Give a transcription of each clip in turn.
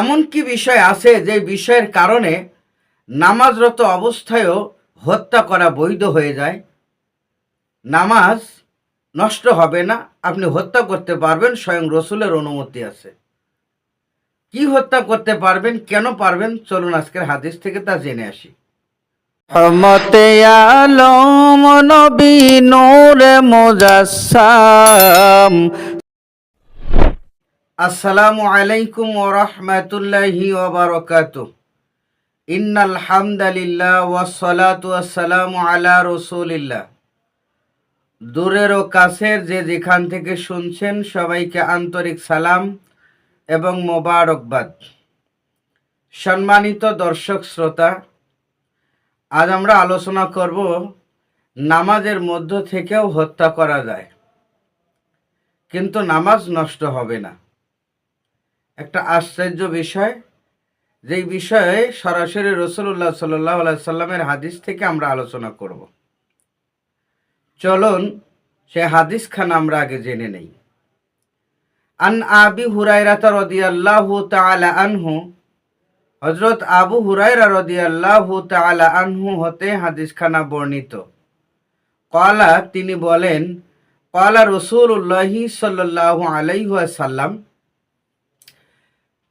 এমন কি বিষয় আছে যে বিষয়ের কারণে নামাজরত অবস্থায়ও হত্যা করা বৈধ হয়ে যায়। নামাজ নষ্ট হবে না, আপনি হত্যা করতে পারবেন, স্বয়ং রসুলের অনুমতি আছে। কি হত্যা করতে পারবেন, কেন পারবেন, চলুন আজকের হাদিস থেকে তা জেনে আসি। রহমতে আলম, নবী নূরে মুজাসসাম আসসালামু আলাইকুম ও রহমতুল্লাহি ওবরকাত ইন্নাল হামদালিল্লাহ ওয়াসসালাতু ওয়াসসালামু আলা রসুলিল্লাহ। দূরের ও কাছের যে যেখান থেকে শুনছেন সবাইকে আন্তরিক সালাম এবং মোবারকবাদ। সম্মানিত দর্শক শ্রোতা, আজ আমরা আলোচনা করব নামাজের মধ্য থেকেও হত্যা করা যায়। কিন্তু নামাজ নষ্ট হবে না। একটা আশ্চর্য বিষয়, যেই বিষয়ে সরাসরি রসুল্লাহ সাল্লাহ সাল্লামের হাদিস থেকে আমরা আলোচনা করব। চলুন, সে হাদিস খান আমরা আগে জেনে নেই। আন আবি হুরাইরাতা রদিয়াল্লাহু তাআলা আনহু, হযরত আবু হুরায়রা রাদিয়াল্লাহু তাআলা আনহু হতে হাদিস খানা বর্ণিত। কলা তিনি বলেন কলা রসুল্লাহি সাল্লাল্লাহু আলাইহি ওয়াসাল্লাম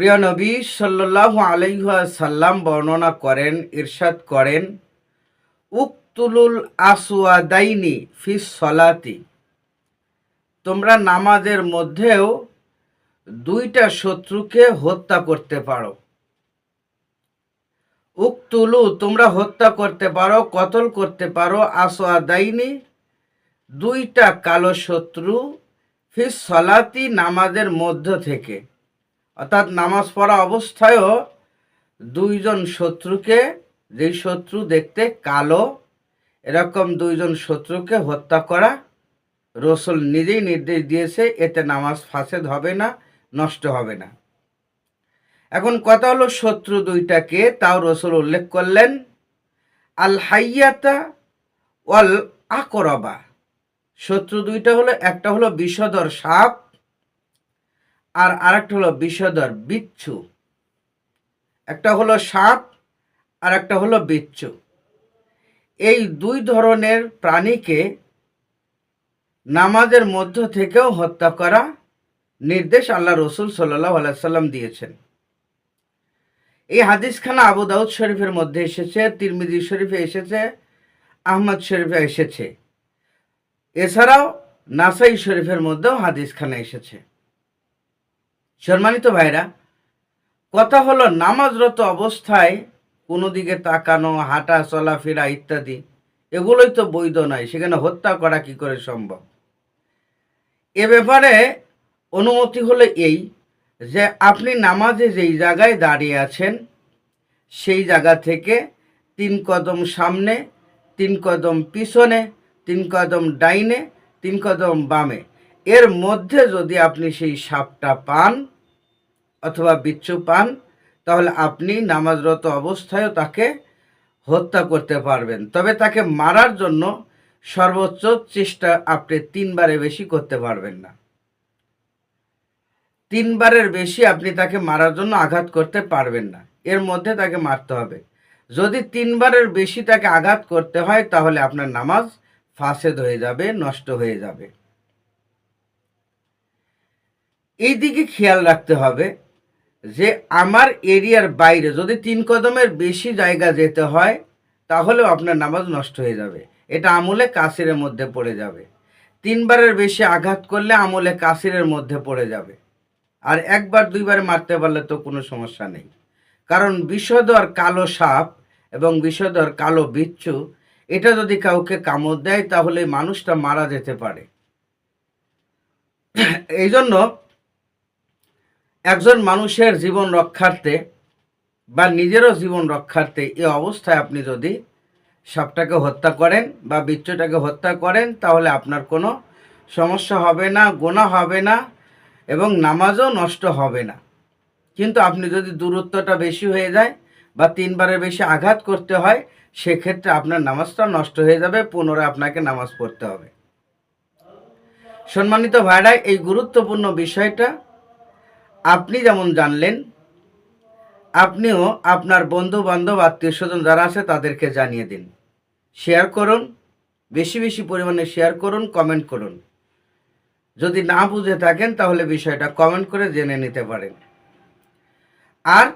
প্রিয় নবী সাল্লাল্লাহু আলাইহি ওয়াসাল্লাম বর্ণনা করেন, ইরশাদ করেন, উক্তুলুল আসওয়াদাইনি ফিস সলাতি। তোমরা নামাজের মধ্যেও দুইটা শত্রুকে হত্যা করতে পারো। উক্তুলু, তোমরা হত্যা করতে পারো, কতল করতে পারো, আসওয়াদাইনি দুইটা কালো শত্রু ফিস সলাতি নামাজের মধ্য থেকে। অর্থাৎ নামাজ পড়া অবস্থায়ও দুইজন শত্রুকে, যেই শত্রু দেখতে কালো, এরকম দুইজন শত্রুকে হত্যা করা রসুল নিজেই নির্দেশ দিয়েছে, এতে নামাজ ফাঁসেদ হবে না, নষ্ট হবে না। এখন কথা হলো শত্রু দুইটাকে, তাও রসুল উল্লেখ করলেন আল হাইয়াতা ওয়াল আকরবা শত্রু দুইটা হলো, একটা হলো বিষধর সাপ আর আরেকটা হলো বিষধর, বিচ্ছু। একটা হলো সাপ আর একটা হলো বিচ্ছু। এই দুই ধরনের প্রাণীকে নামাজের মধ্য থেকেও হত্যা করা নির্দেশ আল্লাহ রসুল সাল্লাহ আলাইসাল্লাম দিয়েছেন। এই হাদিসখানা আবু দাউদ শরীফের মধ্যে এসেছে, তিরমিজি শরীফে এসেছে, আহমদ শরীফে এসেছে। এছাড়াও নাসাই শরীফের মধ্যেও হাদিসখানা এসেছে। সম্মানিত ভাইরা, কথা হলো নামাজরত অবস্থায় কোনো দিকে তাকানো, হাঁটা, চলাফেরা ইত্যাদি, এগুলোই তো বৈধ নয়। সেখানে হত্যা করা কি করে সম্ভব? এ ব্যাপারে অনুমতি হলো এই যে, আপনি নামাজে যেই জায়গায় দাঁড়িয়ে আছেন, সেই জায়গা থেকে তিন কদম সামনে, তিন কদম পিছনে, তিন কদম ডাইনে, তিন কদম বামে এর মধ্যে যদি আপনি সেই সাপটা পান অথবা বিচ্ছু পান, তাহলে আপনি নামাজরত অবস্থায়ও তাকে হত্যা করতে পারবেন। তবে তাকে মারার জন্য সর্বোচ্চ চেষ্টা আপনি তিনবারে বেশি করতে পারবেন না। তিনবারের বেশি আপনি তাকে মারার জন্য আঘাত করতে পারবেন না। এর মধ্যে তাকে মারতে হবে। যদি তিনবারের বেশি তাকে আঘাত করতে হয়, তাহলে আপনার নামাজ ফাঁসেদ হয়ে যাবে, নষ্ট হয়ে যাবে। এই দিকে খেয়াল রাখতে হবে যে আমার এরিয়ার বাইরে যদি তিন কদমের বেশি জায়গা যেতে হয়, তাহলেও আপনার নামাজ নষ্ট হয়ে যাবে। এটা আমলে কাসিরের মধ্যে পড়ে যাবে। তিনবারের বেশি আঘাত করলে আমলে কাসিরের মধ্যে পড়ে যাবে। আর একবার, দুইবার মারতে পারলে তো কোনো সমস্যা নেই। কারণ বিষধর কালো সাপ এবং বিষধর কালো বিচ্ছু, এটা যদি কাউকে কামড় দেয়, তাহলে মানুষটা মারা যেতে পারে। এই জন্য একজন মানুষের জীবন রক্ষার্থে বা নিজেরও জীবন রক্ষার্থে এ অবস্থায় আপনি যদি সাপটাকে হত্যা করেন বা বিচ্ছুটাকে হত্যা করেন, তাহলে আপনার কোনো সমস্যা হবে না, গোনা হবে না এবং নামাজও নষ্ট হবে না। কিন্তু আপনি যদি দূরত্বটা বেশি হয়ে যায় বা তিনবারের বেশি আঘাত করতে হয়, সেক্ষেত্রে আপনার নামাজটা নষ্ট হয়ে যাবে, পুনরায় আপনাকে নামাজ পড়তে হবে। সম্মানিত ভাইরা, এই গুরুত্বপূর্ণ বিষয়টা আপনি যেমন জানলেন, আপনিও আপনার বন্ধু বান্ধব আত্মীয় স্বজন যারা আছে তাদেরকে জানিয়ে দিন। শেয়ার করুন, বেশি বেশি পরিমাণে শেয়ার করুন, কমেন্ট করুন। যদি না বুঝে থাকেন, তাহলে বিষয়টা কমেন্ট করে জেনে নিতে পারেন। আর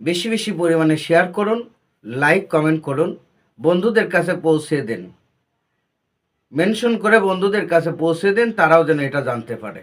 বেশি বেশি পরিমাণে শেয়ার করুন, লাইক, কমেন্ট করুন, বন্ধুদের কাছে পৌঁছে দেন। মেনশন করে বন্ধুদের কাছে পৌঁছে দেন, তারাও যেন এটা জানতে পারে।